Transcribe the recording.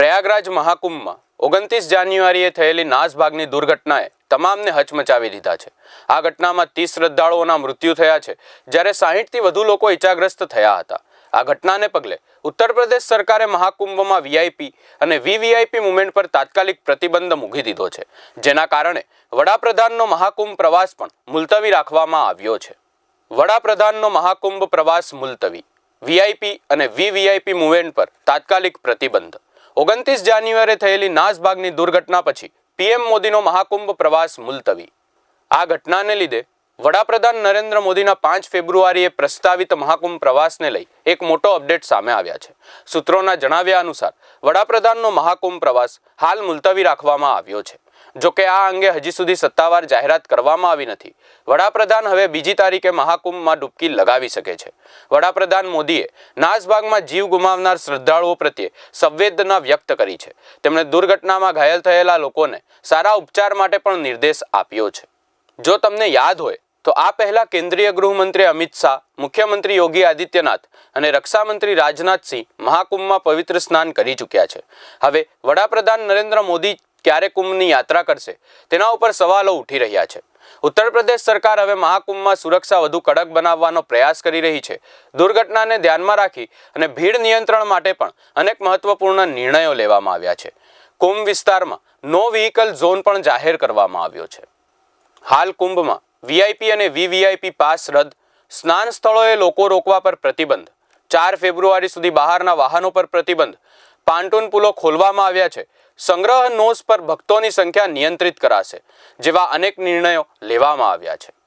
પ્રયાગરાજ મહાકુંભમાં ઓગણત્રીસ જાન્યુઆરીએ થયેલી નાસભાગની દુર્ઘટનાએ તમામને હચમચાવી દીધા છે. આ ઘટનામાં ત્રીસ શ્રદ્ધાળુઓના મૃત્યુ થયા છે, જ્યારે સાહીઠથી વધુ લોકો ઇજાગ્રસ્ત થયા હતા. આ ઘટનાને પગલે ઉત્તર પ્રદેશ સરકારે મહાકુંભમાં વીઆઈપી અને વીવીઆઈપી મુવમેન્ટ પર તાત્કાલિક પ્રતિબંધ મૂકી દીધો છે, જેના કારણે વડાપ્રધાનનો મહાકુંભ પ્રવાસ પણ મુલતવી રાખવામાં આવ્યો છે. વડાપ્રધાનનો મહાકુંભ પ્રવાસ મુલતવી, વીઆઈપી અને વીવીઆઈપી મુવમેન્ટ પર તાત્કાલિક પ્રતિબંધ ઓગણત્રીસ જાન્યુઆરીએ થયેલી નાસભાગની દુર્ઘટના પછી પીએમ મોદીનો મહાકુંભ પ્રવાસ મુલતવી. આ ઘટનાને લીધે વડાપ્રધાન નરેન્દ્ર મોદીના પાંચ ફેબ્રુઆરીએ પ્રસ્તાવિત મહાકુંભ પ્રવાસને લઈ એક મોટો અપડેટ સામે આવ્યા છે. સૂત્રોના જણાવ્યા અનુસાર, વડાપ્રધાનનો મહાકુંભ પ્રવાસ હાલ મુલતવી રાખવામાં આવ્યો છે. જો કે આ અંગે હજી સુધી સત્તાવાર જાહેરાત કરવામાં આવી નથી. વડાપ્રધાન હવે બીજી તારીખે મહાકુંભમાં ડૂબકી લગાવી શકે છે. વડાપ્રધાન મોદીએ નાસભાગમાં જીવ ગુમાવનાર શ્રદ્ધાળુઓ પ્રત્યે સંવેદના વ્યક્ત કરી છે. તેમણે દુર્ઘટનામાં ઘાયલ થયેલા લોકોને સારા ઉપચાર માટે પણ નિર્દેશ આપ્યો છે. જો તમને યાદ હોય, તો આ પહેલા કેન્દ્રીય ગૃહમંત્રી અમિત શાહ, મુખ્યમંત્રી યોગી આદિત્યનાથ અને રક્ષામંત્રી રાજનાથસિંહ મહાકુંભમાં પવિત્ર સ્નાન કરી ચૂક્યા છે. હવે વડાપ્રધાન નરેન્દ્ર મોદી ક્યારે કુંભની યાત્રા કરશે? તેના ઉપર સવાલો ઉઠી રહ્યા છે. ઉત્તર પ્રદેશ સરકાર હવે મહાકુંભમાં સુરક્ષા વધુ કડક બનાવવાનો પ્રયાસ કરી રહી છે. દુર્ઘટનાને ધ્યાનમાં રાખી અને ભીડ નિયંત્રણ માટે પણ અનેક મહત્વપૂર્ણ નિર્ણયો લેવામાં આવ્યા છે. કુંભ વિસ્તારમાં નો વ્હીકલ ઝોન પણ જાહેર કરવામાં આવ્યો છે. હાલ કુંભમાં વીઆઈપી અને વીવીઆઈપી પાસ રદ. સ્નાન સ્થળોએ લોકો રોકવા પર પ્રતિબંધ. ચાર ફેબ્રુઆરી સુધી બહારના વાહનો પર પ્રતિબંધ. પાન્ટુન પુલો ખોલવામાં આવ્યા છે. સંગ્રહ નોસ પર ભક્તોની સંખ્યા નિયંત્રિત કરાશે જેવા અનેક નિર્ણયો લેવામાં આવ્યા છે.